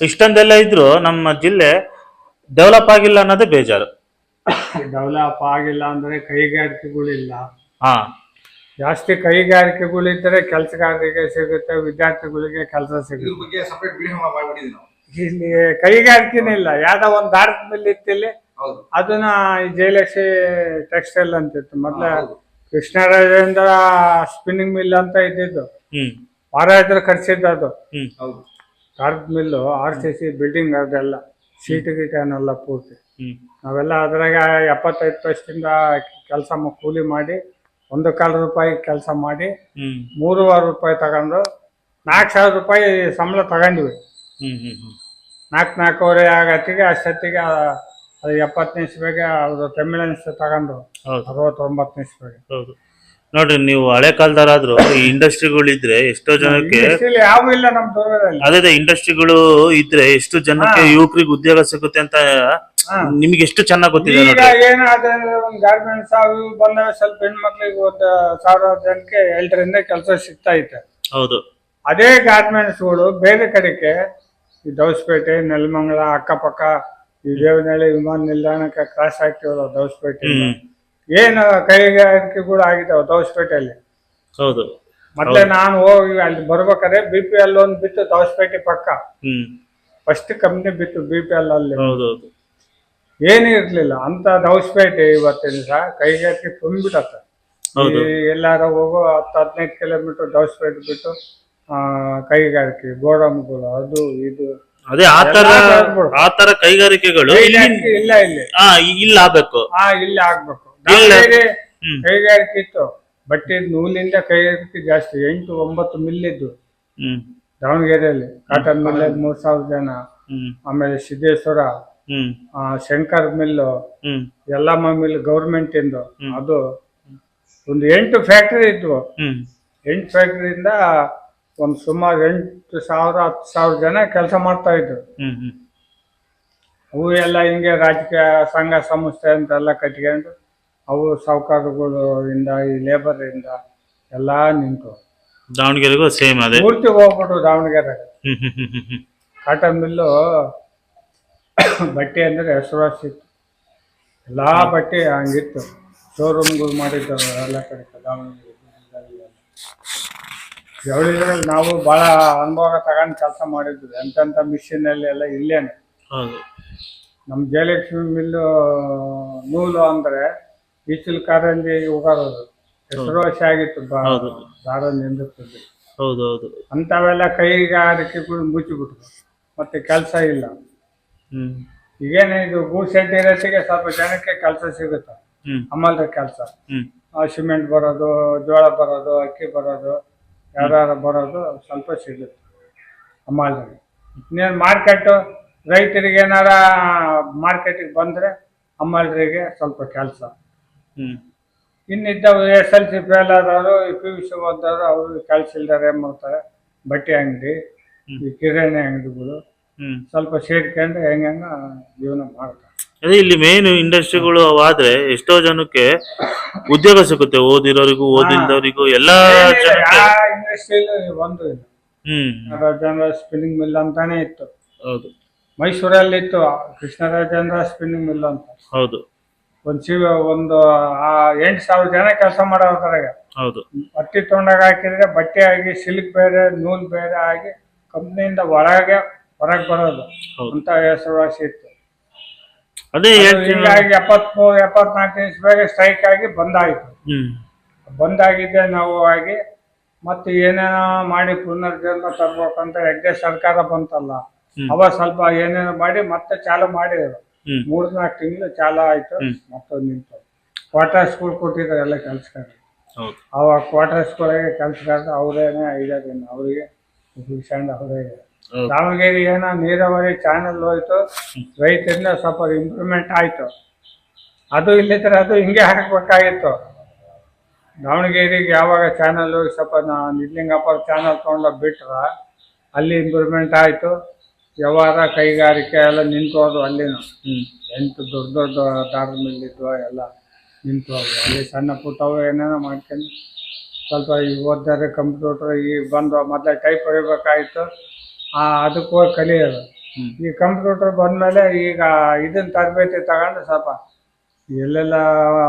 ಇಷ್ಟೊಂದೆಲ್ಲ ಇದ್ರು ನಮ್ಮ ಜಿಲ್ಲೆ ಡೆವಲಪ್ ಆಗಿಲ್ಲ ಅನ್ನೋದೇ ಬೇಜಾರು. ಡೆವಲಪ್ ಆಗಿಲ್ಲ ಅಂದ್ರೆ ಕೈಗಾರಿಕೆಗಳಿಲ್ಲ. ಹಾ. ಜಾಸ್ತಿ ಕೈಗಾರಿಕೆಗಳಿದ್ರೆ ಕೆಲಸಗಾರರಿಗೆ ಸಿಗುತ್ತೆ ವಿದ್ಯಾರ್ಥಿಗಳಿಗೆ ಕೆಲಸ ಇದ್ರ ಸಿಗುತ್ತೆ ಬಗ್ಗೆ ಸಪರೇಟ್ ವಿಡಿಯೋ ಮಾಡ್ಬಿಟ್ಟಿದ್ವಿ ನಾವು. ಇಲ್ಲಿ ಕೈಗಾರಿಕೆನೇ ಇಲ್ಲ. ಯಾವ್ದೋ ಒಂದು ದಾರದ ಮೇಲೆ ಇತ್ತಿಲ್ಲಿ ಹೌದು. ಅದನ್ನ ಈ ಜಯಲಕ್ಷ್ಮಿ ಟೆಕ್ಸ್ಟೈಲ್ ಅಂತಿತ್ತು ಮೊದ್ಲ ಹೌದು. ಕೃಷ್ಣರಾಜೇಂದ್ರ ಸ್ಪಿನ್ನಿಂಗ್ ಮಿಲ್ ಅಂತ ಇದ್ದಿದ್ದು. ಹ್ಮ್. ಮಹಾರಾಜರು ಕಟ್ಸಿದ್ದು ಅದು ಹ್ಮ್. ಹೌದು. ದಾರದ mill R C C building ಅದೆಲ್ಲ ಸೀಟ್ ಗೀಟ್ ಏನೆಲ್ಲ ಪೂರ್ತಿ. ನಾವೆಲ್ಲ ಅದ್ರಾಗ ಎಪ್ಪತ್ತೈದು ವರ್ಷದಿಂದ ಕೆಲಸ ಕೂಲಿ ಮಾಡಿ ಒಂದು ಕಾಲು ರೂಪಾಯಿ ಕೆಲಸ ಮಾಡಿ ಮೂರುವರೆ ರೂಪಾಯಿ ತಗೊಂಡು ನಾಲ್ಕು ಸಾವಿರ ರೂಪಾಯಿ ಸಂಬಳ ತಗೊಂಡ್ವಿ. ನಾಲ್ಕು ನಾಲ್ಕೂವರೆ ಆಗತ್ತಿಗೆ ಅಷ್ಟೊತ್ತಿಗೆ ಎಪ್ಪತ್ತು ನಿಮಿಷ ಬೇಗ ಅದು ಅವರು ತಗೊಂಡು ತಗೊಂಡ್ರು ನಿಮಿಷ ಬೇಗ. ನೋಡ್ರಿ ನೀವು ಹಳೆ ಕಾಲದವರಾದ್ರು ಈ ಇಂಡಸ್ಟ್ರಿಗಳಿದ್ರೆ ಎಷ್ಟೋ ಜನಕ್ಕೆ ಇಲ್ಲಿ ಯಾವ ಇಲ್ಲ ದೂರದಲ್ಲಿ. ಅದೇ ಅದೇ ಇಂಡಸ್ಟ್ರಿಗಳು ಇದ್ರೆ ಎಷ್ಟು ಜನಕ್ಕೆ ಯುವಕರಿಗೆ ಉದ್ಯೋಗ ಸಿಗುತ್ತೆ ಅಂತ ಹಾ. ನಿಮ್ಗೆ ಎಷ್ಟು ಚೆನ್ನಾಗಿ ಗೊತ್ತಿದೆ ಈಗ ನೋಡ್ರಿ. ಏನಾದ್ರೆ ಒಂದು ಗಾರ್ಮೆಂಟ್ಸ್ ಅವು ಇವು ಬಂದಾಗ ಸ್ವಲ್ಪ ಹೆಣ್ಮಕ್ಳಿಗೆ ಒಂದ್ ಸಾವಿರ ಜನಕ್ಕೆ ಎಲ್ಟರಿಂದ ಕೆಲಸ ಸಿಗ್ತಾ ಐತೆ. ಹೌದು. ಅದೇ ಗಾರ್ಮೆಂಟ್ಸ್ಗಳು ಬೇರೆ ಕಡೆಗೆ ಈ ದೌಸ್ಪೇಟೆ ನೆಲಮಂಗಲ ಅಕ್ಕಪಕ್ಕ ಈ ದೇವನಹಳ್ಳಿ ವಿಮಾನ ನಿಲ್ದಾಣಕ್ಕೆ ಕ್ರಾಸ್ ಆಗ್ತೀವಲ್ಲ ದೌಸ್ಪೇಟೆ ಹ್ಮ್. ಏನು ಕೈಗಾರಿಕೆಗಳು ಆಗಿದಾವೆ ದವಸಪೇಟೆಯಲ್ಲಿ ಹೌದು. ಮತ್ತೆ ನಾನು ಹೋಗಿ ಅಲ್ಲಿ ಬರ್ಬೇಕಾದ್ರೆ ಬಿ ಪಿ ಎಲ್ ಒಂದು ಬಿತ್ತು ದವಸಪೇಟೆ ಪಕ್ಕ. ಹ್ಮ್. ಫಸ್ಟ್ ಕಂಪ್ನಿ ಬಿತ್ತು ಬಿ ಪಿ ಎಲ್ ಅಲ್ಲಿ. ಹೌದು ಹೌದು. ಏನೂ ಇರ್ಲಿಲ್ಲ. ಅಂತ ದವಸಪೇಟೆ ಇವತ್ತಿನ ಸಹ ಕೈಗಾರಿಕೆ ತುಂಬಿಡತ್ತೆ. ಹೌದು. ಈ ಎಲ್ಲಾರ ಹೋಗೋ ಹತ್ತು ಹದಿನೈದು ಕಿಲೋಮೀಟರ್ ದವಸಪೇಟೆ ಬಿಟ್ಟು ಆ, ಕೈಗಾರಿಕೆ ಗೋಡಂಬಿಗಳು ಅದು ಇದು. ಅದೇ ಆತರ ಆತರ ಎಲ್ಲಾ ಕೈಗಾರಿಕೆಗಳು ಇಲ್ಲಿ ಕೈಗಾರಿಕೆ ಇಲ್ಲ ಇಲ್ಲಿ. ಹಾ ಇಲ್ಲ ಆಗ್ಬೇಕು. ಹಾ ಇಲ್ಲಿ ಆಗ್ಬೇಕು. ಕೈಗಾರಿಕೆ ಇತ್ತು ಬಟ್ಟೆ ನೂಲಿಂದ ಕೈಗಾರಿಕೆ ಜಾಸ್ತಿ ಎಂಟು ಒಂಬತ್ತು ಮಿಲ್ ಇದ್ದು ದಾವಣಗೆರೆಯಲ್ಲಿ. ಕಾಟನ್ ಮಿಲ್ ಮೂರ್ ಸಾವಿರ ಜನ. ಆಮೇಲೆ ಸಿದ್ದೇಶ್ವರ ಆ, ಶಂಕರ್ ಮಿಲ್ ಎಲ್ಲಾ ಯಲ್ಲಮ್ಮ ಮಿಲ್ ಗೌರ್ಮೆಂಟ್ ಇಂದು. ಅದು ಒಂದು ಎಂಟು ಫ್ಯಾಕ್ಟರಿ ಇದ್ವು. ಎಂಟು ಫ್ಯಾಕ್ಟರಿಯಿಂದ ಒಂದು ಸುಮಾರು ಎಂಟು ಸಾವಿರ ಹತ್ತು ಸಾವಿರ ಜನ ಕೆಲಸ ಮಾಡ್ತಾ ಇದ್ರು. ಅವು ಎಲ್ಲ ಹಿಂಗೆ ರಾಜಕೀಯ ಸಂಘ ಸಂಸ್ಥೆ ಅಂತೆಲ್ಲ ಕಟ್ಕೊಂಡು ಅವು ಸಾಹುಕಾರಗಳು ಇಂದ ಈ ಲೇಬರ್ ಇಂದ ಎಲ್ಲ ನಿಂತು. ದಾವಣಗೆರೆಗೂ ಸೇಮ್ ಅದೇ. ಪೂರ್ತಿ ಹೋಗ್ಬಿಟ್ಟು ದಾವಣಗೆರೆ. ಹ್ಮ್ ಹ್ಮ್ ಹ್ಮ್ ಹ್ಮ್ ಹ್ಮ್. ಕಾಟನ್ ಮಿಲ್ಲು ಬಟ್ಟೆ ಅಂದರೆ ಹೆಸರುವಾಸಿತ್ತು ಎಲ್ಲ ಬಟ್ಟೆ ಹಂಗಿತ್ತು. ಶೋರೂಮ್ಗಳು ಮಾಡಿದ್ದರು ಎಲ್ಲ ಕಡೆ ದಾವಣಗೆರೆ. ನಾವು ಭಾಳ ಅನುಭವ ತಗೊಂಡು ಕೆಲಸ ಮಾಡಿದ್ವಿ. ಎಂತೆಂಥ ಮಿಷಿನಲ್ಲಿ ಎಲ್ಲ ಇಲ್ಲೇನೆ. ಹೌದು. ನಮ್ಮ ಜಯಲಕ್ಷ್ಮಿ ಮಿಲ್ಲು ನೂಲು ಅಂದರೆ ಈಚಲ್ ಕಾರಂಜಿ ಹೋಗೋದು. ಹೆಸರುವಾಸಿ ಆಗಿತ್ತು ಬಾ- ಹೌದು. ದಾರ ನಿಂದಿರ್ತದೆ ಹೌದು ಹೌದು. ಅಂಥವೆಲ್ಲ ಕೈಗಾರಿಕೆಗಳು ಮುಚ್ಚಿಬಿಟ್ರು ಮತ್ತೆ ಕೆಲಸ ಇಲ್ಲ. ಹ್ಮ್. ಈಗೇನು ಇದು ಗೂ ಶೆಡ್ ಇರೋತ್ತಿಗೆ ಸ್ವಲ್ಪ ಜನಕ್ಕೆ ಕೆಲಸ ಸಿಗುತ್ತೆ. ಹ್ಮ್. ಕೆಲಸ. ಹ್ಮ್. ಸಿಮೆಂಟ್ ಬರೋದು ಜೋಳ ಬರೋದು ಅಕ್ಕಿ ಬರೋದು ಯಾರು ಬರೋದು ಸ್ವಲ್ಪ ಸಿಗುತ್ತೆ ಅಮ್ಮಲ್ರಿಗೆ. ಇನ್ನೇನು ಮಾರ್ಕೆಟ್ ರೈತರಿಗೆ ಏನಾರ ಮಾರ್ಕೆಟಿಗೆ ಬಂದ್ರೆ ಅಮ್ಮಲ್ರಿಗೆ ಸ್ವಲ್ಪ ಕೆಲಸ. ಹ್ಮ್. ಇನ್ನಿದ್ದವು ಎಸ್ ಎಲ್ ಸಿ ಫೇಲ್ ಆದವರು ಪಿ ಯು ಸಿ ಓದೋರು ಅವರು ಕೆಲಸ ಇಲ್ದಾರೆ ಏನ್ ಮಾಡ್ತಾರೆ ಬಟ್ಟೆ ಅಂಗಡಿ ಈ ಕಿರಾಣಿ ಅಂಗಡಿಗಳು. ಹ್ಮ್. ಸ್ವಲ್ಪ ಸೇರ್ಕೊಂಡು ಹೆಂಗ ಜೀವನ ಮಾಡ್ತಾರೆ. ಅದೇ ಇಲ್ಲಿ ಮೇನ್ ಇಂಡಸ್ಟ್ರಿಗಳು ಆದ್ರೆ ಎಷ್ಟೋ ಜನಕ್ಕೆ ಉದ್ಯೋಗ ಸಿಗುತ್ತೆ. ಓದಿರೋರಿಗೂ ಓದಿಲ್ದವರಿಗೂ ಎಲ್ಲಾ ಜನಕ್ಕೆ. ಯಾವ ಇಂಡಸ್ಟ್ರಿಯಲ್ಲೂ ಒಂದು ಇಲ್ಲ ಹ್ಮ್. ರಾಜೇಂದ್ರ ಸ್ಪಿನ್ನಿಂಗ್ ಮಿಲ್ ಅಂತಾನೆ ಇತ್ತು. ಹೌದು. ಮೈಸೂರಲ್ಲಿ ಇತ್ತು ಕೃಷ್ಣರಾಜೇಂದ್ರ ಸ್ಪಿನ್ನಿಂಗ್ ಮಿಲ್ ಅಂತ. ಹೌದು. ಒಂದು ಶಿವ ಒಂದು ಆ ಎಂಟು ಸಾವಿರ ಜನ ಕೆಲಸ ಮಾಡೋದ್ರಾಗ ಹೌದು. ಬಟ್ಟೆ ತೊಗೊಂಡಾಗ ಹಾಕಿದ್ರೆ ಬಟ್ಟೆ ಆಗಿ ಸಿಲ್ಕ್ ಬೇರೆ ನೂಲ್ ಬೇರೆ ಆಗಿ ಕಂಪ್ನಿಯಿಂದ ಒಳಗೆ ಹೊರಗೆ ಬರೋದು. ಹೌದು. ಅಂತ ಹೆಸರುವಾಸಿ ಇತ್ತು. ಅದೇ ಅದು ಹೇಳ್ತೀನಿ ಹಿಂಗಾಗಿ ಎಪ್ಪತ್ಮೂರು ಎಪ್ಪತ್ನಾಲ್ಕು ನಿಮಿಷ ಸ್ಟ್ರೈಕ್ ಆಗಿ ಬಂದಾಯಿತು ಹ್ಮ್. ಬಂದಾಗಿದ್ದೆ ನಾವು ಆಗಿ ಮತ್ತೆ ಏನೇನೋ ಮಾಡಿ ಪುನರ್ಜನ್ಮ ತರ್ಬೇಕಂತ ಹೆಗ್ಗೆ ಸರ್ಕಾರ ಬಂತಲ್ಲ. ಹ್ಮ್. ಅವ ಸ್ವಲ್ಪ ಏನೇನೋ ಮಾಡಿ ಮತ್ತೆ ಚಾಲು ಮಾಡಿದ್ರು. ಮೂರ್ನಾಲ್ಕು ತಿಂಗಳು ಚಾಲು ಆಯ್ತು ಮತ್ತೊಂದ್ ಮತ್ತೆ ನಿಂತು ಕ್ವಾರ್ಟರ್ಸ್ಗಳು ಕೊಟ್ಟಿದ್ದಾರೆ ಎಲ್ಲ ಕೆಲಸಗಾರ ಅವಾಗ ಅವ ಕ್ವಾರ್ಟರ್ಸ್ಗಳಿಗೆ ಕೆಲಸಗಾರ ಅವರೇನೆ ಐಡಿಯಾ ಅವರಿಗೆ ಅವ್ರಿಗೆ ಅವರೇ ದಾವಣಗೆರೆ ಏನೋ ನೀರಾವರಿ ಚಾನಲ್ ಹೋಯ್ತು. ರೈತರಿಂದ ಸ್ವಲ್ಪ ಇಂಪ್ರೂವ್ಮೆಂಟ್ ಆಯ್ತು. ಅದು ಇಲ್ಲಿದ್ರೆ ಅದು ಹಿಂಗೆ ಹಾಕಬೇಕಾಗಿತ್ತು. ದಾವಣಗೆರೆಗೆ ಯಾವಾಗ ಚಾನಲ್ ಹೋಗಿ ಸ್ವಲ್ಪ ನಾ ನಿಡ್ಲಿಂಗಪ್ಪ ಚಾನಲ್ ತೊಗೊಂಡೋಗಿ ಬಿಟ್ರ ಅಲ್ಲಿ ಇಂಪ್ರೂವ್ಮೆಂಟ್ ಆಯ್ತು. ವ್ಯವಹಾರ ಕೈಗಾರಿಕೆ ಎಲ್ಲ ನಿಂತು ಹೋದ್ವು ಅಲ್ಲಿನೂ ಎಂಟು ದೊಡ್ಡ ದೊಡ್ಡ ದಾರದ ಮೇಲಿದ್ವು ಎಲ್ಲ ನಿಂತು ಹೋದ್ವು ಅಲ್ಲಿ ಸಣ್ಣ ಪುಟ್ಟವು ಏನೇನೋ ಮಾಡ್ಕೊಂಡು ಸ್ವಲ್ಪ ಈಗ ಓದಿದ್ರೆ ಕಂಪ್ಯೂಟರ್ ಈಗ ಬಂದು ಮೊದಲೇ ಟೈಪ್ ಹೊಡಿಬೇಕಾಯ್ತು ಆ ಅದಕ್ಕೆ ಹೋಗಿ ಕಲಿಯೋದು ಈ ಕಂಪ್ಯೂಟರ್ ಬಂದಮೇಲೆ ಈಗ ಇದನ್ನ ತರಬೇತಿ ತಗೊಂಡು ಸ್ವಲ್ಪ ಎಲ್ಲೆಲ್ಲ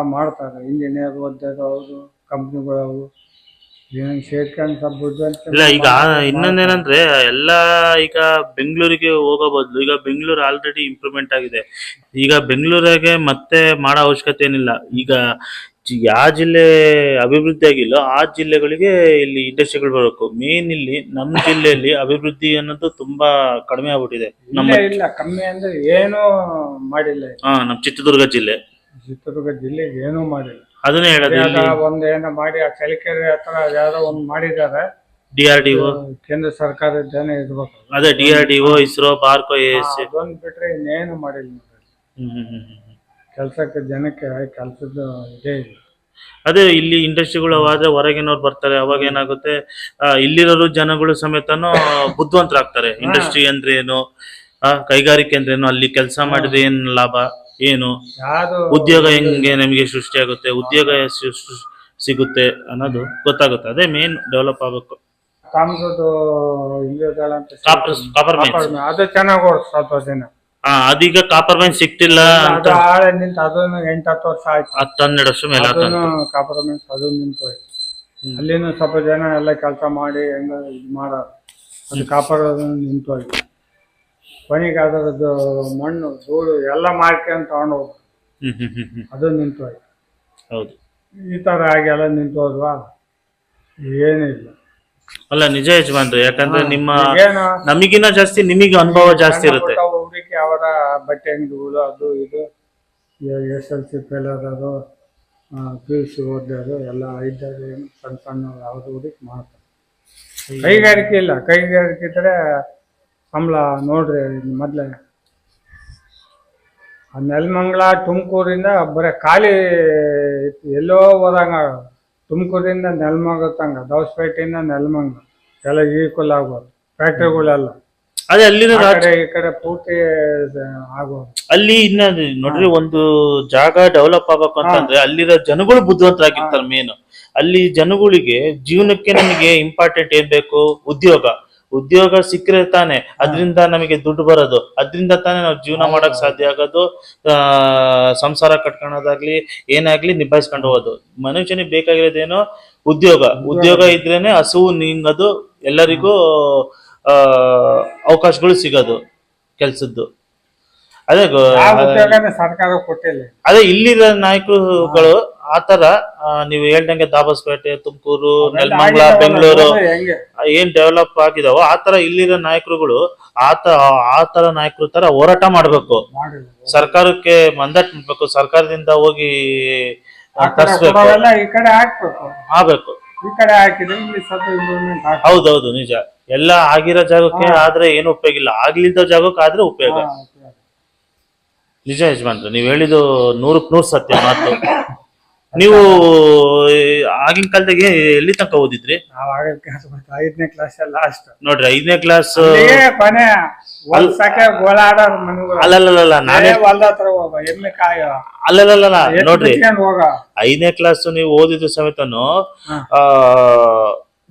ಮಾಡ್ತಾರೆ. ಇಂಜಿನಿಯರ್ ಓದಿದವರು ಕಂಪ್ನಿಗಳವು ಏನೇನು ಸೇರ್ಕೊಂಡು ಸ್ವಲ್ಪ ಬುದ್ಧಿವಂತಿಕೆ ಇಲ್ಲ ಈಗ ಇನ್ನೊಂದೇನಂದ್ರೆ ಎಲ್ಲ ಈಗ ಬೆಂಗಳೂರಿಗೆ ಹೋಗೋ ಬದಲು ಈಗ ಬೆಂಗಳೂರು ಆಲ್ರೆಡಿ ಇಂಪ್ರೂವ್ಮೆಂಟ್ ಆಗಿದೆ. ಈಗ ಬೆಂಗಳೂರಿಗೆ ಮತ್ತೆ ಮಾಡೋ ಅವಶ್ಯಕತೆ ಏನಿಲ್ಲ. ಈಗ ಯಾವ ಜಿಲ್ಲೆ ಅಭಿವೃದ್ಧಿ ಆಗಿಲ್ಲೋ ಆ ಜಿಲ್ಲೆಗಳಿಗೆ ಇಲ್ಲಿ ಇಂಡಸ್ಟ್ರಿಗಳು ಬರಬೇಕು. ಮೇನ್ ಇಲ್ಲಿ ನಮ್ಮ ಜಿಲ್ಲೆಯಲ್ಲಿ ಅಭಿವೃದ್ಧಿ ಅನ್ನೋದು ತುಂಬಾ ಕಡಿಮೆ ಆಗ್ಬಿಟ್ಟಿದೆ. ನಮ್ಮ ಇಲ್ಲ ಇಲ್ಲ ಕಮ್ಮಿ ಅಂದ್ರೆ ಏನೂ ಮಾಡಿಲ್ಲ. ಹಾ ನಮ್ಮ ಚಿತ್ರದುರ್ಗ ಜಿಲ್ಲೆ. ಚಿತ್ರದುರ್ಗ ಜಿಲ್ಲೆಗೆ ಏನೂ ಮಾಡಿಲ್ಲ. ಅದನ್ನೇ ಹೇಳೋದು ಇಲ್ಲಿ? ಯಾವ್ದೋ ಒಂದ್ ಏನೋ ಮಾಡಿ ಆ ಚಲಿಕೆರೆ ಹತ್ರ ಯಾವ್ದೋ ಒಂದ್ ಮಾಡಿದ್ದಾರೆ. D R D O? ಕೇಂದ್ರ ಸರ್ಕಾರದ ಏನೋ ಇರ್ಬೇಕು. ಅದೇ D R D O ISRO ಬಾರ್ಕೋ A S ಅದೊಂದ್ ಬಿಟ್ರೆ ಇನ್ನೇನು ಮಾಡಿಲ್ಲ ನೋಡ್ರಿ. ಕೆಲ್ಸಕ್ಕೆ ಜನಕ್ಕೆ ಕೆಲ್ಸದ ಇದೇ ಇಲ್ಲ ಅದೇ ಇಲ್ಲಿ ಇಂಡಸ್ಟ್ರಿಗಳು ಆದ್ರೆ ಹೊರಗಿನವ್ರು ಬರ್ತಾರೆ ಅವಾಗ ಏನಾಗುತ್ತೆ ಆ, ಇಲ್ಲಿರೋರು ಜನಗಳು ಸಮೇತನು ಬುದ್ಧಿವಂತರಾಗ್ತಾರೆ. ಇಂಡಸ್ಟ್ರಿ ಅಂದ್ರೆ ಏನು ಆ, ಕೈಗಾರಿಕೆ ಅಂದ್ರೆ ಏನು ಅಲ್ಲಿ ಕೆಲಸ ಮಾಡಿದ್ರೆ ಏನ್ ಲಾಭ? ಏನು? ಉದ್ಯೋಗ ಹೆಂಗೆ ನಮಗೆ ಸೃಷ್ಟಿಯಾಗುತ್ತೆ ಉದ್ಯೋಗ ಸಿಗುತ್ತೆ ಅನ್ನೋದು ಗೊತ್ತಾಗುತ್ತೆ. ಅದೇ ಮೇನ್ ಡೆವಲಪ್ ಆಗಬೇಕು. ಕಾಪರ್ ಮೈನ್ಸ್ ಅದು ಚೆನ್ನಾಗಿ ಸ್ವಲ್ಪ ದಿನ ಹಾ ಅದೀಗ ಕಾಪರ್ ಮೈನ್ ಸಿಕ್ತಿಲ್ಲ ಅಂತ. ಅದು ಆಳೆ ನಿಂತು ಅದನ್ನು ಎಂಟು ಹತ್ತು ವರ್ಷ ಆಯ್ತು. ಹತ್ತು ಹನ್ನೆರಡು ವರ್ಷ ಮೇಲೆ ಆತ ಅದನ್ನು ಕಾಪರ್ ಮೈನ್ ಅದು ನಿಂತು ಹೋಯ್ತು. ಅಲ್ಲಿನೂ ಸ್ವಲ್ಪ ಜನ ಎಲ್ಲ ಕೆಲಸ ಮಾಡಿ ಹೆಂಗ ಇದು ಮಾಡೋರು. ಅದು ಕಾಪರ್ ನಿಂತು ಹೋಯ್ತು. ಕೊನೆಗೆ ಅದರದ್ದು ಮಣ್ಣು ಧೂಳು ಎಲ್ಲ ಮಾಡ್ಕೊಂಡು ತಗೊಂಡು ಹೋಗ್ತು ಹ್ಮ್ ಹ್ಮ್ ಹ್ಮ್ ಹ್ಮ್. ಅದು ನಿಂತು ಹೌದು. ಈ ತರ ಆಗಿ ಎಲ್ಲ ನಿಂತು ಹೋದ್ವಾ ಏನಿಲ್ಲ. ಅಲ್ಲ ನಿಜ ಯಜಮಾನ್ರಿ ಯಾಕಂದ್ರೆ ನಿಮ್ಮ ಏನು ನಮಗಿನ್ನ ಜಾಸ್ತಿ ನಿಮಗೆ ಅನುಭವ ಜಾಸ್ತಿ ಇರುತ್ತೆ. ಹುಡುಗಿ ಅವರ ಬಟ್ಟೆ ಅಂಗಡಿಗಳು ಅದು ಇದು ಎಸ್ ಎಲ್ ಸಿ ಫೇಲ್ ಅದು ಪಿ ಯು ಸಿ ಓದೋದು ಎಲ್ಲ ಇದ್ದಾರೆ. ಸಣ್ಣ ಸಣ್ಣ ಅವ್ರ ಹುಡುಗಿ ಮಾಡ್ತಾರೆ. ಕೈಗಾರಿಕೆ ಇಲ್ಲ. ಕೈಗಾರಿಕೆ ಇದ್ರೆ ಸಂಬಳ ನೋಡ್ರಿ ಮೊದ್ಲೇ. ಆ ನೆಲಮಂಗ್ಲ ತುಮಕೂರಿಂದ ಬರೀ ಖಾಲಿ. ಎಲ್ಲೋ ಹೋದಂಗ ತುಮಕೂರಿಂದ ನೆಲಮಂಗ್ಲ ತಂಗ ದವಸಪೇಟೆಯಿಂದ ನೆಲಮಂಗ್ಲ ಎಲ್ಲ ಈಕ್ವಲ್ ಆಗ್ಬೋದು ಫ್ಯಾಕ್ಟ್ರಿಗಳೆಲ್ಲ. ಅದೇ ಅಲ್ಲಿನ ಆ ರಾಜ ಕಡೆ ಈ ಕಡೆ ಪೂರ್ತಿ ಆಗೋದು ಅಲ್ಲಿ ಇನ್ನ ನೋಡ್ರಿ ಒಂದು ಜಾಗ ಡೆವಲಪ್ ಆಗ್ಬೇಕು ಅಂತಂದ್ರೆ ಅಲ್ಲಿರೋ ಜನಗಳು ಬುದ್ಧಿವಂತರಾಗಿರ್ತಾರೆ ಮೇನ್ ಅಲ್ಲಿ ಜನಗಳಿಗೆ ಜೀವನಕ್ಕೆ ನಮಗೆ ಇಂಪಾರ್ಟೆಂಟ್ ಏನ್ ಬೇಕು? ಉದ್ಯೋಗ. ಉದ್ಯೋಗ ಸಿಕ್ಕರೆ ತಾನೆ ಅದರಿಂದ ನಮಗೆ ದುಡ್ಡು ಬರೋದು. ಅದರಿಂದ ತಾನೇ ನಾವು ಜೀವನ ಮಾಡಕ್ ಸಾಧ್ಯ ಆಗೋದು. ಸಂಸಾರ ಕಟ್ಕೊಳೋದಾಗ್ಲಿ ಏನಾಗ್ಲಿ ನಿಭಾಯಿಸ್ಕೊಂಡು ಹೋಗೋದು. ಮನುಷ್ಯನಿಗೆ ಬೇಕಾಗಿರೋದೇನು ಉದ್ಯೋಗ. ಉದ್ಯೋಗ. ಇದ್ರೇನೆ ಹಸುವು ನಿಂಗದು ಎಲ್ಲರಿಗೂ ಆ ಅವಕಾಶಗಳು ಸಿಗೋದು ಕೆಲ್ಸದ್ದು. ಅದೇ ಸರ್ಕಾರ ಕೊಟ್ಟಿಲ್ಲ. ಅದೇ ಇಲ್ಲಿರೋ ನಾಯಕರುಗಳು ಆತರ ನೀವು ಹೇಳ್ದಂಗೆ ದಾಬಸ್ಪೇಟೆ ತುಮಕೂರು ನೆಲಮಂಗ್ಲ ಬೆಂಗಳೂರು ಏನ್ ಡೆವಲಪ್ ಆಗಿದಾವೋ ಆತರ ಇಲ್ಲಿರೋ ನಾಯಕರುಗಳು ಆತ ಆತರ ನಾಯಕರು ತರ ಹೋರಾಟ ಮಾಡ್ಬೇಕು. ಸರ್ಕಾರಕ್ಕೆ ಮಂದಟ್ ಮಾಡ್ಬೇಕು. ಸರ್ಕಾರದಿಂದ ಹೋಗಿ ತರಿಸ್ಬೇಕು. ಆಗ್ಬೇಕು. ಹೌದೌದು ನಿಜ. ಎಲ್ಲ ಆಗಿರೋ ಜಾಗಕ್ಕೆ ಆದ್ರೆ ಏನು ಉಪಯೋಗ ಇಲ್ಲ. ಆಗ್ಲಿದ್ದ ಜಾಗಕ್ಕೆ ಆದ್ರೆ ಉಪಯೋಗ. ನಿಜ ಯಜಮಾನ್ರು ನೀವ್ ಹೇಳಿದ್ದು ನೂರಕ್ ನೂರ್ ಸತ್ಯ ಮಾತು. ನೀವು ಆಗಿನ ಕಾಲದಾಗೆ ಎಲ್ಲಿ ತನಕ ಓದಿದ್ರಿ? ನಾವ್ ಆಗಕ್ಕೆ ಐದನೇ ಕ್ಲಾಸ್ ಲಾಸ್ಟ್ ನೋಡ್ರಿ ಐದನೇ ಕ್ಲಾಸ್ ಕೊನೆ ಹೊಲ್ಸಕ್ಕೆ ಗೋಳಾಡೋರು ಮನೆಗಳು. ಅಲ್ಲಲ್ಲಲ್ಲ ನಾನೇ ಹೊಲ್ದ ಹತ್ರ ಹೋಗ ಎಮ್ಮೆ ಕಾಯೋ. ಅಲ್ಲಲ್ಲಲ್ಲ ನೋಡ್ರಿ. ಐದನೇ ಕ್ಲಾಸ್ ನೀವು ಓದಿದ ಸಮೇತನು ಆ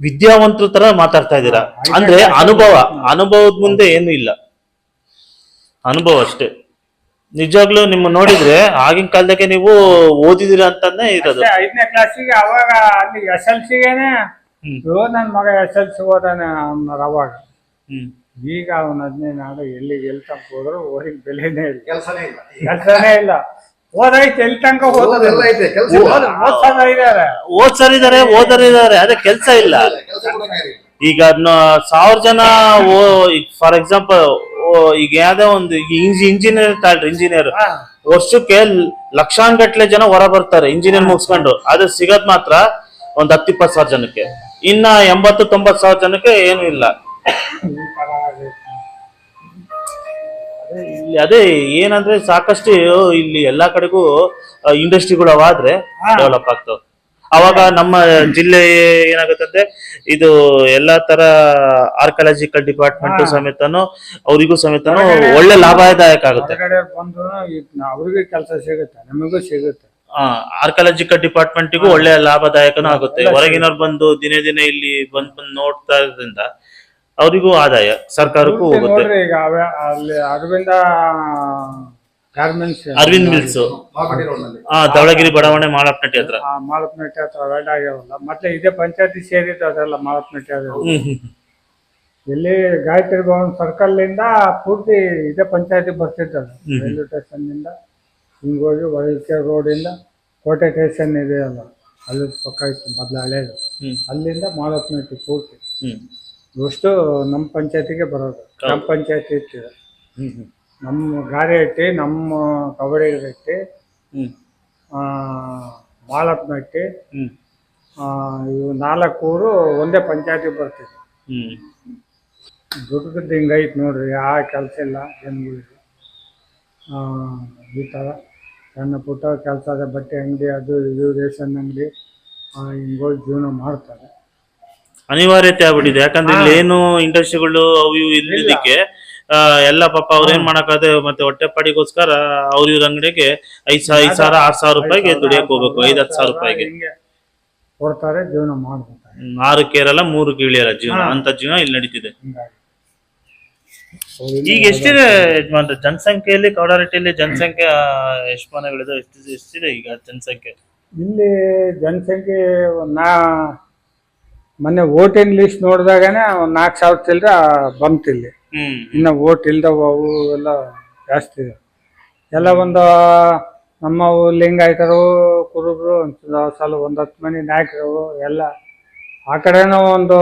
ವಿದ್ಯಾವಂತರ ತರ ಮಾತಾಡ್ತಾ ಇದ್ದೀರಾ? ಅಂದ್ರೆ ಅನುಭವ ಅನುಭವದ ಮುಂದೆ ಏನು ಇಲ್ಲ. ಅನುಭವ ಅಷ್ಟೇ. ನಿಜವಾಗ್ಲೂ ನಿಮ್ಮ ನೋಡಿದ್ರೆ ಆಗಿನ ಕಾಲದಕ್ಕೆ ನೀವು ಓದಿದಿರ ಅಂತಾನೆ ಇರೋದು. ಐದನೇ ಕ್ಲಾಸಿಗೆ ಅವಾಗ ಅಲ್ಲಿ ಎಸ್ ಎಲ್ ಸಿಗೇನೆ ಗೆನೆ ನನ್ ಮಗ ಎಸ್ ಎಲ್ ಸಿ ಓದಾನೆ ಅನ್ನೋರು ಅವಾಗ. ಹ್ಮ್. ಈಗ ಅವನ ಹದಿನೈದು ನಾಡು ಎಲ್ಲಿಗೆ ಎಲ್ಲಿ ತನಕ ಹೋದ್ರು ಓದಿಗೆ ಬೆಲೆನೇ ಇಲ್ಲ. ಕೆಲಸನೇ ಇಲ್ಲ. ಕೆಲ್ಸನೇ ಇಲ್ಲ. ಓದೈತೆ ಎಲ್ಲಿ ತನಕ ಓದೋದೆಲ್ಲ ಓದೋದು ಐತೆ ಕೆಲಸ ಓದ್ಸೋದ ಇದಾರೆ. ಓದ್ಸರಿದ್ದಾರೆ ಓದರಿದ್ದಾರೆ ಅದೇ ಕೆಲಸ ಇಲ್ಲ. ಕೆಲಸ ಇಲ್ಲ ಈಗ ಸಾವಿರ ಜನ ಓ ಫಾರ್ ಎಕ್ಸಾಂಪಲ್ ಈಗ ಯಾವ್ದೇ ಒಂದು ಇಂಜಿನಿಯರ್ ತಾಳ್ರಿ ಇಂಜಿನಿಯರ್. ವರ್ಷಕ್ಕೆ ಲಕ್ಷಾನ್ಗಟ್ಲೆ ಜನ ಹೊರ ಬರ್ತಾರೆ ಇಂಜಿನಿಯರ್ ಮುಗಿಸ್ಕೊಂಡು. ಅದು ಸಿಗದ್ ಮಾತ್ರ ಒಂದ್ ಹತ್ತು ಇಪ್ಪತ್ತು ಸಾವಿರ ಜನಕ್ಕೆ. ಇನ್ನ ಎಂಬತ್ತು ತೊಂಬತ್ತು ಸಾವಿರ ಜನಕ್ಕೆ ಏನು ಇಲ್ಲ. ಇಲ್ಲಿ ಅದೇ ಏನಂದ್ರೆ ಸಾಕಷ್ಟು ಇಲ್ಲಿ ಎಲ್ಲಾ ಕಡೆಗೂ ಇಂಡಸ್ಟ್ರಿಗಳು ಅವಾದ್ರೆ. ಡೆವಲಪ್ ಆಗ್ತಾವ. ಅವಾಗ ನಮ್ಮ ಜಿಲ್ಲೆ ಏನಾಗುತ್ತಂದ್ರೆ ಇದು ಎಲ್ಲಾ ತರ ಆರ್ಕಾಲಜಿಕಲ್ ಡಿಪಾರ್ಟ್ಮೆಂಟ್. ಸಮೇತನು ಅವರಿಗೂ ಸಮೇತನು ಒಳ್ಳೆ ಲಾಭದಾಯಕ ಆಗುತ್ತೆ. ಹೊರಗಡೆ ಬಂದ್ರು ಅವ್ರಿಗೂ ಕೆಲಸ ಸಿಗುತ್ತೆ ನಮಗೂ ಸಿಗುತ್ತೆ. ಆರ್ಕಾಲಜಿಕಲ್ ಡಿಪಾರ್ಟ್ಮೆಂಟ್ಗೂ ಒಳ್ಳೆ ಲಾಭದಾಯಕನೂ ಆಗುತ್ತೆ. ಹೊರಗಿನವ್ರು ಬಂದು ದಿನೇ ದಿನೇ ಇಲ್ಲಿ ಬಂದ್ ಬಂದು ನೋಡ್ತಾ ಇರೋದ್ರಿಂದ ಅವರಿಗೂ ಆದಾಯ ಸರ್ಕಾರಕ್ಕೂ ಹೋಗುತ್ತೆ. ನೋಡ್ರಿ ಈಗ ಅವೇ ಅಲ್ಲಿ ಅರವಿಂದ ಗಾರ್ಮೆಂಟ್ಸ್ ಅರವಿಂದ್ ಮಿಲ್ಸ್ ಧವಳಗಿರಿ ಬಡಾವಣೆ ಮಾಳಪ್ನಟ್ಟಿ ಹತ್ರ. ಮಾಳಪ್ನಟ್ಟಿ ಹತ್ರ ಅವೆಲ್ಲ ಆಗ್ಯಾವಲ್ಲ ಮತ್ತೆ ಇದೇ ಪಂಚಾಯತಿ ಸೇರಿದ್ದು ಅದೆಲ್ಲ ಮಾಳಪ್ನಟ್ಟಿ ಹ್ಮ್ ಇಲ್ಲಿ ಗಾಯತ್ರಿ ಭವನ್ ಸರ್ಕಲ್ ಇಂದ ಪೂರ್ತಿ ಇದೇ ಪಂಚಾಯತಿ ಬರ್ತಿದ್ದಲ್ಲ ರೈಲ್ವೆ ಸ್ಟೇಷನ್ ಇಂದ ಹಿಂಗೋಗಿ ಹೊಳಕೆ ರೋಡ್ ಇಂದ ಕೋಟೆ ಸ್ಟೇಷನ್ ಇದೆ ಅಲ್ಲ. ಅಲ್ಲಿ ಪಕ್ಕ ಇತ್ತು ಮೊದ್ಲು ಹಳೇದು. ಅಲ್ಲಿಂದ ಮಾಳಪ್ನಟ್ಟಿ ಪೂರ್ತಿ. ಅಷ್ಟು ಇಷ್ಟು ನಮ್ಮ ಪಂಚಾಯತಿಗೆ ಬರೋದು. ನಮ್ಮ ಪಂಚಾಯತಿ ಇತ್ತು. ಹ್ಮ್ ಗಾರೆ ನಮ್ಮ ಗಾರೆಹಟ್ಟಿ ನಮ್ಮ ಕಬಡ್ಡಿ ಹ್ಮ್ ಬಾಳಪ್ಪನ ಹ್ಮ್. ಆ, ಇವು ನಾಲ್ಕು ಊರು ಒಂದೇ ಪಂಚಾಯತಿ ಬರ್ತಿದೆ. ಹ್ಮ್. ದುಡ್ಡದ್ದು ಹಿಂಗೈತೆ ನೋಡ್ರಿ ಆ ಕೆಲಸ ಇಲ್ಲ ಜನಗಳಿಗೆ. ಈ ಥರ ಸಣ್ಣ ಪುಟ್ಟ ಕೆಲಸ ಅದ ಬಟ್ಟೆ ಅಂಗಡಿ ಅದು ಇದು ರೇಷನ್ ಅಂಗಡಿ ಹಿಂಗೋಗಿ ಜೀವನ ಮಾಡ್ತಾರೆ. ಅನಿವಾರ್ಯತೆ ಆಗ್ಬಿಟ್ಟಿದೆ. ಯಾಕಂದ್ರೆ ಇಲ್ಲಿ ಏನು ಇಂಡಸ್ಟ್ರಿಗಳು ಅವು ಇವು ಇಲ್ಲಿದ್ದಕ್ಕೆ ಆ, ಎಲ್ಲ ಪಾಪ ಅವ್ರ ಏನ್ ಮಾಡಕ್ಕಾದೆ ಮತ್ತೆ ಹೊಟ್ಟೆಪಾಡಿಗೋಸ್ಕರ ಅವ್ರ ಇವ್ರ ಅಂಗಡಿಗೆ ಐದ್ ಸಾವಿರ ಐದ್ ಸಾವಿರ ಆರ್ ಸಾವಿರ ರೂಪಾಯಿಗೆ ದುಡಿಯಕ್ ಹೋಗ್ಬೇಕು ಐದ್ ಹತ್ತು ಸಾವಿರ ರೂಪಾಯಿಗೆ. ಕೊಡ್ತಾರೆ ಜೀವನ ಮಾಡ್ತಾರೆ ಆರು ಕೇರಲ್ಲ ಮೂರು ಇಳಿಯಲ್ಲ ಜೀವನ ಅಂತ ಜೀವನ ಇಲ್ಲಿ ನಡೀತಿದೆ. ಈಗ ಎಷ್ಟಿದೆ ಯಜಮಾನ್ರೆ? ಜನಸಂಖ್ಯೆಯಲ್ಲಿ ಕೌಡಾರಟ್ಟಿಯಲ್ಲಿ ಜನಸಂಖ್ಯೆ ಎಷ್ಟು ಮನೆಗಳಿದೆ ಎಷ್ಟು ಎಷ್ಟಿದೆ ಈಗ ಜನಸಂಖ್ಯೆ? ಇಲ್ಲಿ ಜನಸಂಖ್ಯೆ ನಾ ಮೊನ್ನೆ ವೋಟಿಂಗ್ ಲಿಸ್ಟ್ ನೋಡಿದಾಗನೇ ಒಂದು ನಾಲ್ಕು ಸಾವಿರ ಚಿಲ್ಲರೆ ಬಂತು ಇಲ್ಲಿ. ಇನ್ನು ಓಟ್ ಇಲ್ದವ ಅವು ಎಲ್ಲ ಜಾಸ್ತಿ ಇದೆ. ಎಲ್ಲ ಒಂದು ನಮ್ಮ ಲಿಂಗಾಯ್ತರು ಕುರುಬರು ಒಂದು ಸಲ ಒಂದು ಹತ್ತು ಮನೆ ನಾಯಕರು ಎಲ್ಲ ಆ ಕಡೆನೂ ಒಂದು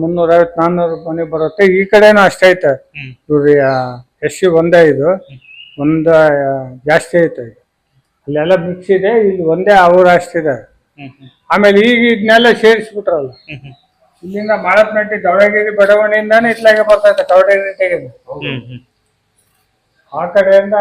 ಮುನ್ನೂರೈವತ್ತು ನಾನ್ನೂರು ಮನೆ ಬರುತ್ತೆ. ಈ ಕಡೆನೂ ಅಷ್ಟೇ ಐತೆ. ಇವ್ರಿ ಎಸ್ ಸಿ ಒಂದೇ ಇದು. ಒಂದು ಜಾಸ್ತಿ ಐತೆ. ಇದು ಅಲ್ಲೆಲ್ಲ ಮಿಕ್ಸ್ ಇದೆ. ಇಲ್ಲಿ ಒಂದೇ ಅವ್ರು ಅಷ್ಟಿದೆ ಆಮೇಲೆ ಈಗ ಇದನ್ನೆಲ್ಲ ಸೇರಿಸ್ಬಿಟ್ರಲ್ಲ. ಇಲ್ಲಿಂದ ಮಾಳಪ್ನಟ್ಟಿ ದವಳಗಿರಿ ಬಡಾವಣೆಯಿಂದಾನೇ ಇತ್ಲಾಗೆ ಬರ್ತೈತೆ ಕವಡಗಿರಿಟಿಗೆ ಹ್ಮ್ ಹ್ಮ್. ಆ ಕಡೆಯಿಂದ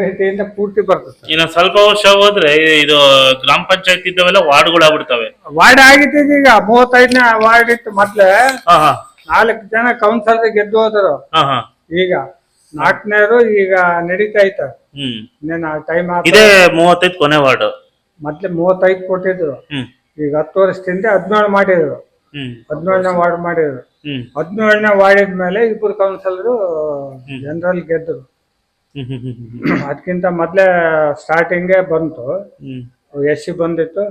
ರೀತಿಯಿಂದ ಪೂರ್ತಿ ಬರ್ತದೆ ಇನ್ನ ಸ್ವಲ್ಪ ವರ್ಷ ಹೋದ್ರೆ ಇದು ಗ್ರಾಮ ಪಂಚಾಯತ್ ಇದ್ದವೆಲ್ಲ ವಾರ್ಡ್ಗಳು ಆಗ್ಬಿಡ್ತವೆ ವಾರ್ಡ್ ಆಗಿತ್ತು ಈಗ ಮೂವತ್ತೈದನೇ ವಾರ್ಡ್ ಇತ್ತು ಮೊದ್ಲೆ. ಹಾ ಹಾ. ನಾಲ್ಕು ಜನ ಕೌನ್ಸಿಲರ್ ಗೆದ್ದು ಹೋದರು. ಹಾ ಹಾ. ಈಗ ನಾಲ್ಕನೇರು ಈಗ ನಡೀತಾ ಐತೆ. ಹ್ಮ್. ಇನ್ನೇನು ಟೈಮ್ ಇದೇ ಮೂವತ್ತೈದು ಕೊನೆ ವಾರ್ಡ್. ಮೊದ್ಲೆ ಮೂವತ್ತೈದು ಕೊಟ್ಟಿದ್ರು. ಹ್ಮ್. ಈಗ ಹತ್ತು ವರ್ಷದಿಂದ ಹದಿನೇಳು ಮಾಡಿದ್ರು. ಹದಿನೇಳನೇ ವಾರ್ಡ್ ಮಾಡಿದ್ರು. ಹದಿನೇಳನೇ ವಾರ್ಡ್ ಮೇಲೆ ಇಬ್ಬರು ಕೌನ್ಸಿಲರು ಜನರಲ್ ಹ್ಮ್. ಅದಕ್ಕಿಂತ ಮೊದಲೇ ಸ್ಟಾರ್ಟಿಂಗೇ ಬಂತು. ಎಸ್ ಸಿ ಬಂದಿತ್ತು.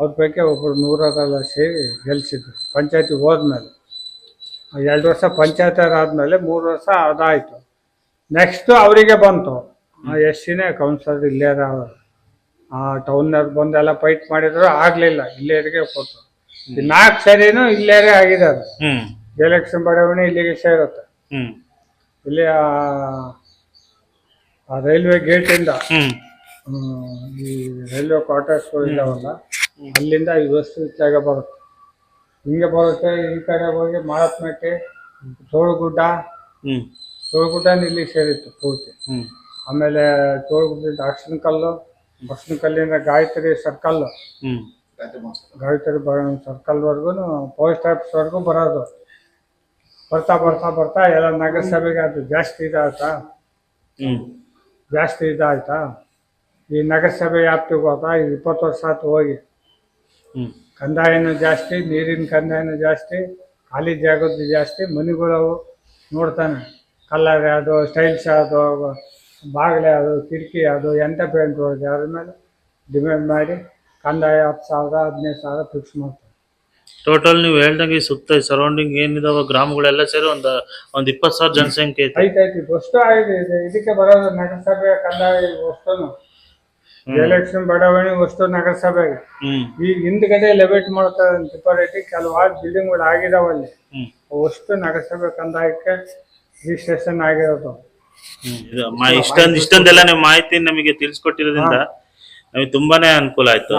ಅವ್ರ ಪೈಕಿ ಒಬ್ಬರು ನೂರಲ್ಲ ಸೇರಿ ಗೆಲ್ಸಿದ್ರು. ಪಂಚಾಯತಿ ಹೋದ್ಮೇಲೆ. ಎರಡು ವರ್ಷ ಪಂಚಾಯತ್ ಆದಮೇಲೆ ಮೂರು ವರ್ಷ ಅದಾಯಿತು. ನೆಕ್ಸ್ಟು ಅವರಿಗೆ ಬಂತು. ಎಸ್ ಸಿನೇ ಕೌನ್ಸಿಲರ್ ಇಲ್ಲೇ ಆ ಟೌನ್ನವ್ರು ಬಂದೆಲ್ಲ ಫೈಟ್ ಮಾಡಿದ್ರು. ಆಗಲಿಲ್ಲ. ಇಲ್ಲೇರಿಗೆ ಕೊಟ್ಟರು ನಾಲ್ಕು ಸರಿನು ಇಲ್ಲೇರೇ ಆಗಿದೆ ಹ್ಮ್. ಎಲೆಕ್ಷನ್ ಬಡಾವಣೆ ಇಲ್ಲಿಗೆ ಸೇರುತ್ತೆ. ಹ್ಮ್. ಇಲ್ಲಿ ಆ- ಆ ರೈಲ್ವೆ ಗೇಟಿಂದ ಇಂದ ಹ್ಮ್, ಈ ರೈಲ್ವೆ ಕ್ವಾರ್ಟರ್ಸ್ ಇದಾವಲ್ಲ ಅಲ್ಲಿಂದ ಈ ವಸ್ತು ಇತ್ತಾಗ ಬರುತ್ತೆ. ಹಿಂಗೆ ಬರುತ್ತೆ ಈ ಕಡೆ ಹೋಗಿ ಮಾಳತ್ಮೆಟ್ಟೆ ತೋಳುಗುಡ್ಡ ಹ್ಮ್. ತೋಳುಗುಡ್ಡ ಇಲ್ಲಿ ಸೇರಿತ್ತು ಪೂರ್ತಿ. ಹ್ಮ್. ಆಮೇಲೆ ತೋಳುಗುಡ್ಡ ಅಕ್ಷನ ಕಲ್ಲು ಬಸ್ನ ಕಲ್ಲಿಂದ ಗಾಯತ್ರಿ ಸರ್ಕಲ್ ಹ್ಮ್. ಗಾಯತ್ರಿ ಮಾಸ್ಟರ್ ಗಾಯತ್ರಿ ಸರ್ಕಲ್ವರೆಗೂ ಪೋಸ್ಟ್ ಆಫೀಸ್ವರೆಗೂ ಬರೋದು. ಬರ್ತಾ ಬರ್ತಾ ಬರ್ತಾ ಎಲ್ಲ ನಗರಸಭೆಗೆ ಅದು ಜಾಸ್ತಿ ಇದಾಯ್ತಾ? ಜಾಸ್ತಿ ಇದಾಯ್ತಾ? ಈ ನಗರಸಭೆ ವ್ಯಾಪ್ತಿಗೆ ಹೋಗ್ತಾ ಈಗ ಇಪ್ಪತ್ತು ವರ್ಷ ಆಯ್ತು ಹೋಗಿ. ಕಂದಾಯನೂ ಜಾಸ್ತಿ ನೀರಿನ ಕಂದಾಯನೂ ಜಾಸ್ತಿ ಖಾಲಿ ಜಾಗದ್ದು ಜಾಸ್ತಿ ಮನೆಗಳು ನೋಡ್ತಾನೆ. ಕಲರ್ ಯಾವುದು ಸ್ಟೈಲ್ಸ್ ಯಾವುದು ಬಾಗಿಲು ಯಾವುದು ಕಿಟಕಿ ಯಾವುದು ಎಂಥ ಪೇಂಟ್ ಹೊಡೆದು ಅದ್ರ ಮೇಲೆ ಡಿಮ್ಯಾಂಡ್ ಮಾಡಿ ಕಂದಾಯ ಹತ್ತು ಸಾವಿರ ಹದಿನೈದು ಸಾವಿರ ಫಿಕ್ಸ್ ಮಾಡ್ತಾರೆ. ಟೋಟಲ್ ನೀವು ಹೇಳ್ದಂಗೆ ಈ ಸುತ್ತ ಸರೌಂಡಿಂಗ್ ಏನಿದಾವ ಗ್ರಾಮಗಳೆಲ್ಲ ಸೇರಿ ಒಂದು ಒಂದು ಇಪ್ಪತ್ತು ಸಾವಿರ ಜನಸಂಖ್ಯೆ ಐತೆ. ಐತೆ ಐತಿ. ಅಷ್ಟು ಆಗಿದೆ. ಇದು ಇದಕ್ಕೆ ಬರೋದು ನಗರಸಭೆ ಕಂದಾಯ ಅಷ್ಟೂ ಎಲೆಕ್ಷನ್ ಬಡಾವಣೆ ಅಷ್ಟು ನಗರಸಭೆಗೆ. ಹ್ಮ್. ಈಗ ಹಿಂದ್ಗಡೆ ಲೆವೆಟ್ ಮಾಡ್ತಾರೆ ಟಿಪಾರೇಟಿ ಕೆಲವಾರು ಬಿಲ್ಡಿಂಗ್ಗಳು ಆಗಿದಾವಲ್ಲಿ ಅಲ್ಲಿ. ಅಷ್ಟು ನಗರಸಭೆ ಕಂದಾಯಕ್ಕೆ ರಿಜಿಸ್ಟ್ರೇಷನ್ ಆಗಿರೋದು. ಹ್ಮ್. ಇದು ಮಾ- ಇಷ್ಟೊಂದ್ ಇಷ್ಟೊಂದೆಲ್ಲ ನೀವು ಮಾಹಿತಿ ನಮಗೆ ತಿಳಿಸ್ಕೊಟ್ಟಿರೋದ್ರಿಂದ ನಮಗೆ ತುಂಬಾನೇ ಅನುಕೂಲ ಆಯ್ತು.